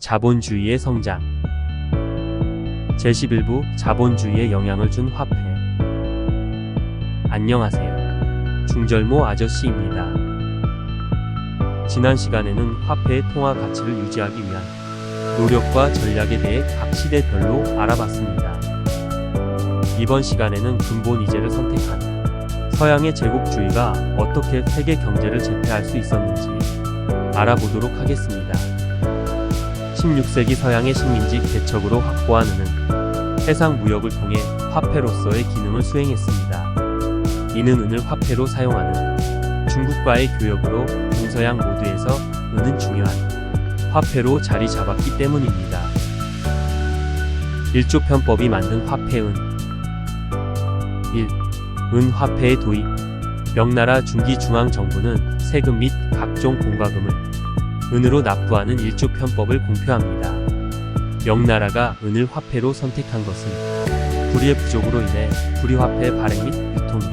자본주의의 성장 제11부 자본주의에 영향을 준 화폐 안녕하세요. 중절모 아저씨입니다. 지난 시간에는 화폐의 통화 가치를 유지하기 위한 노력과 전략에 대해 각 시대별로 알아봤습니다. 이번 시간에는 근본 이제를 선택한 서양의 제국주의가 어떻게 세계 경제를 제패할 수 있었는지 알아보도록 하겠습니다. 16세기 서양의 식민지 개척으로 확보한 은은 해상 무역을 통해 화폐로서의 기능을 수행했습니다. 이는 은을 화폐로 사용하는 중국과의 교역으로 동서양 모두에서 은은 중요한 화폐로 자리 잡았기 때문입니다. 일조 편법이 만든 화폐은 1. 은 화폐의 도입 명나라 중기 중앙 정부는 세금 및 각종 공과금을 은으로 납부하는 일조 편법을 공표합니다. 명나라가 은을 화폐로 선택한 것은 불의의 부족으로 인해 불의화폐 발행 및 유통이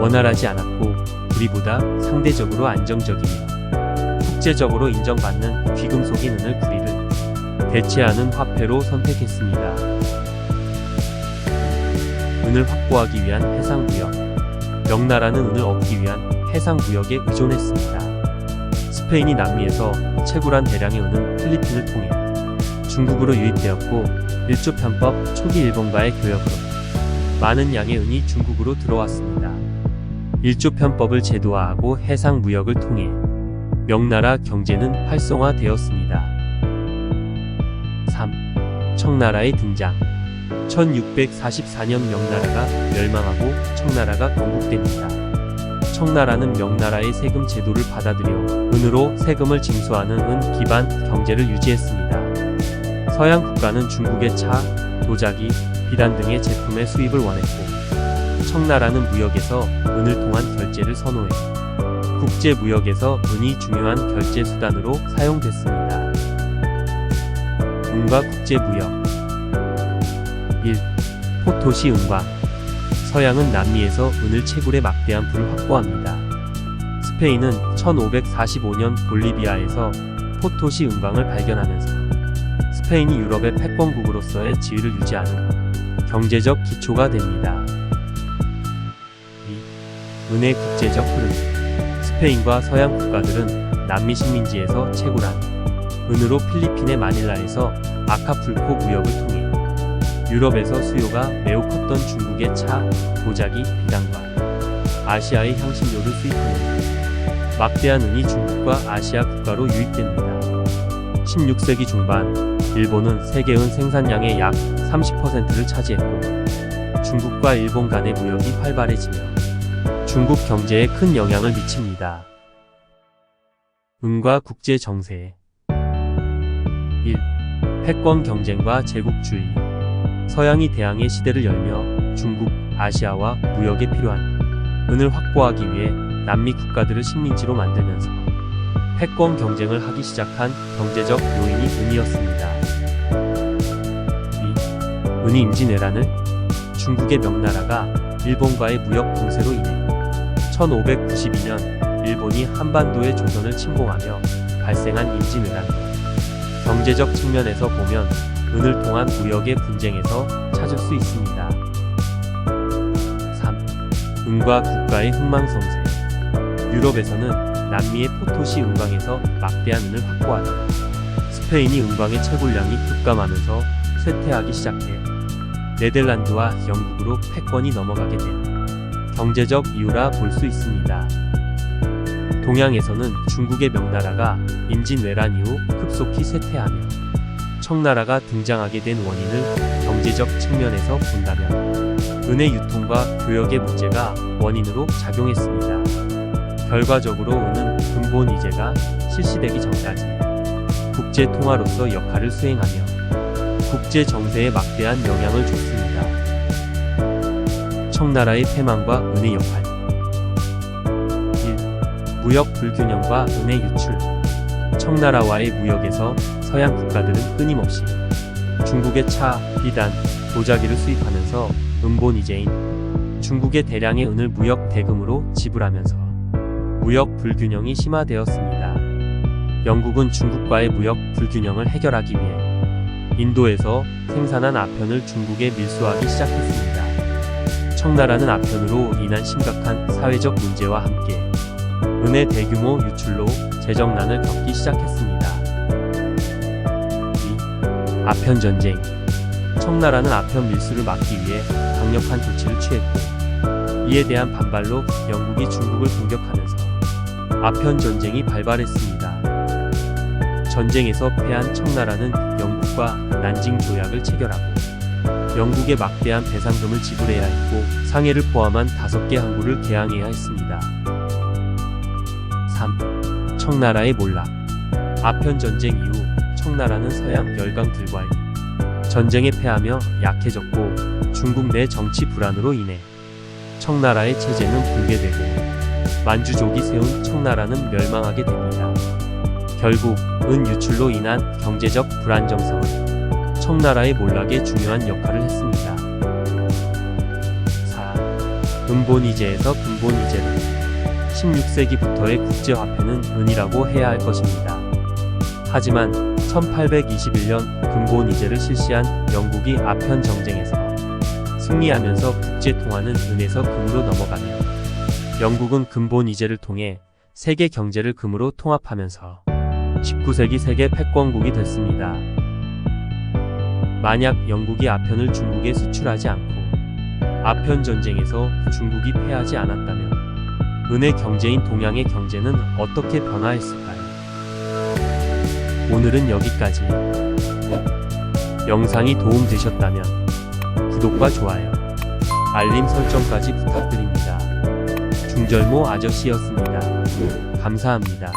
원활하지 않았고 불의보다 상대적으로 안정적이며 국제적으로 인정받는 귀금속인 은을 구리를 대체하는 화폐로 선택했습니다. 은을 확보하기 위한 해상 무역 명나라는 은을 얻기 위한 해상 무역에 의존했습니다. 스페인이 남미에서 채굴한 대량의 은은 필리핀을 통해 중국으로 유입되었고 일조 편법 초기 일본과의 교역으로 많은 양의 은이 중국으로 들어왔습니다. 일조 편법을 제도화하고 해상 무역을 통해 명나라 경제는 활성화되었습니다. 3. 청나라의 등장 1644년 명나라가 멸망하고 청나라가 건국됩니다. 청나라는 명나라의 세금 제도를 받아들여 은으로 세금을 징수하는 은 기반 경제를 유지했습니다. 서양 국가는 중국의 차, 도자기, 비단 등의 제품의 수입을 원했고 청나라는 무역에서 은을 통한 결제를 포함해 국제 무역에서 은이 중요한 결제 수단으로 사용됐습니다. 은과 국제 무역 1. 포토시 은광 서양은 남미에서 은을 채굴해 막대한 불을 확보합니다. 스페인은 1545년 볼리비아에서 포토시 은광을 발견하면서 스페인이 유럽의 패권국으로서의 지위를 유지하는 경제적 기초가 됩니다. 2. 은의 국제적 흐름 스페인과 서양 국가들은 남미 식민지에서 채굴한 은으로 필리핀의 마닐라에서 아카풀코 무역을 통해 유럽에서 수요가 매우 컸던 중국의 차, 도자기, 비단과 아시아의 향신료를 수입하는 막대한 은이 중국과 아시아 국가로 유입됩니다. 16세기 중반, 일본은 세계 은 생산량의 약 30%를 차지했고 중국과 일본 간의 무역이 활발해지며 중국 경제에 큰 영향을 미칩니다. 은과 국제 정세 1. 패권 경쟁과 제국주의 서양이 대항의 시대를 열며 중국, 아시아와 무역에 필요한 은을 확보하기 위해 남미 국가들을 식민지로 만들면서 패권 경쟁을 하기 시작한 경제적 요인이 은이었습니다. 2. 은이 임진왜란을 중국의 명나라가 일본과의 무역 공세로 인해 1592년 일본이 한반도의 조선을 침공하며 발생한 임진왜란 경제적 측면에서 보면 은을 통한 무역의 분쟁에서 찾을 수 있습니다. 3. 은과 국가의 흥망성쇠 유럽에서는 남미의 포토시 은광에서 막대한 은을 확보하다 스페인이 은광의 채굴량이 급감하면서 쇠퇴하기 시작해 네덜란드와 영국으로 패권이 넘어가게 된 경제적 이유라 볼 수 있습니다. 동양에서는 중국의 명나라가 임진왜란 이후 급속히 쇠퇴하며 청나라가 등장하게 된 원인을 경제적 측면에서 본다면 은의 유통과 교역의 문제가 원인으로 작용했습니다. 결과적으로 은은 근본 이제가 실시되기 전까지 국제 통화로서 역할을 수행하며 국제 정세에 막대한 영향을 줬습니다. 청나라의 패망과 은의 역할 1. 무역 불균형과 은의 유출 청나라와의 무역에서 서양 국가들은 끊임없이 중국의 차, 비단, 도자기를 수입하면서 은본 이제인 중국의 대량의 은을 무역 대금으로 지불하면서 무역 불균형이 심화되었습니다. 영국은 중국과의 무역 불균형을 해결하기 위해 인도에서 생산한 아편을 중국에 밀수하기 시작했습니다. 청나라는 아편으로 인한 심각한 사회적 문제와 함께 은의 대규모 유출로 재정난을 겪기 시작했습니다. 2. 아편 전쟁 청나라는 아편 밀수를 막기 위해 강력한 조치를 취했고 이에 대한 반발로 영국이 중국을 공격하면서 아편 전쟁이 발발했습니다. 전쟁에서 패한 청나라는 영국과 난징 조약을 체결하고 영국에 막대한 배상금을 지불해야 했고 상해를 포함한 다섯 개 항구를 개항해야 했습니다. 3. 청나라의 몰락 아편 전쟁 이후 청나라는 서양 열강들과의 전쟁에 패하며 약해졌고 중국 내 정치 불안으로 인해 청나라의 체제는 붕괴되고 만주족이 세운 청나라는 멸망하게 됩니다. 결국 은 유출로 인한 경제적 불안정성은 청나라의 몰락에 중요한 역할을 했습니다. 4. 근본이제에서 근본이제로 16세기부터의 국제화폐는 은이라고 해야 할 것입니다. 하지만 1821년 근본이제를 실시한 영국이 아편 정쟁에서 승리하면서 국제 통화는 은에서 금으로 넘어가며 영국은 근본이제를 통해 세계 경제를 금으로 통합하면서 19세기 세계 패권국이 됐습니다. 만약 영국이 아편을 중국에 수출하지 않고 아편 전쟁에서 중국이 패하지 않았다면 은의 경제인 동양의 경제는 어떻게 변화했을까요? 오늘은 여기까지. 영상이 도움되셨다면 구독과 좋아요, 알림 설정까지 부탁드립니다. 중절모 아저씨였습니다. 감사합니다.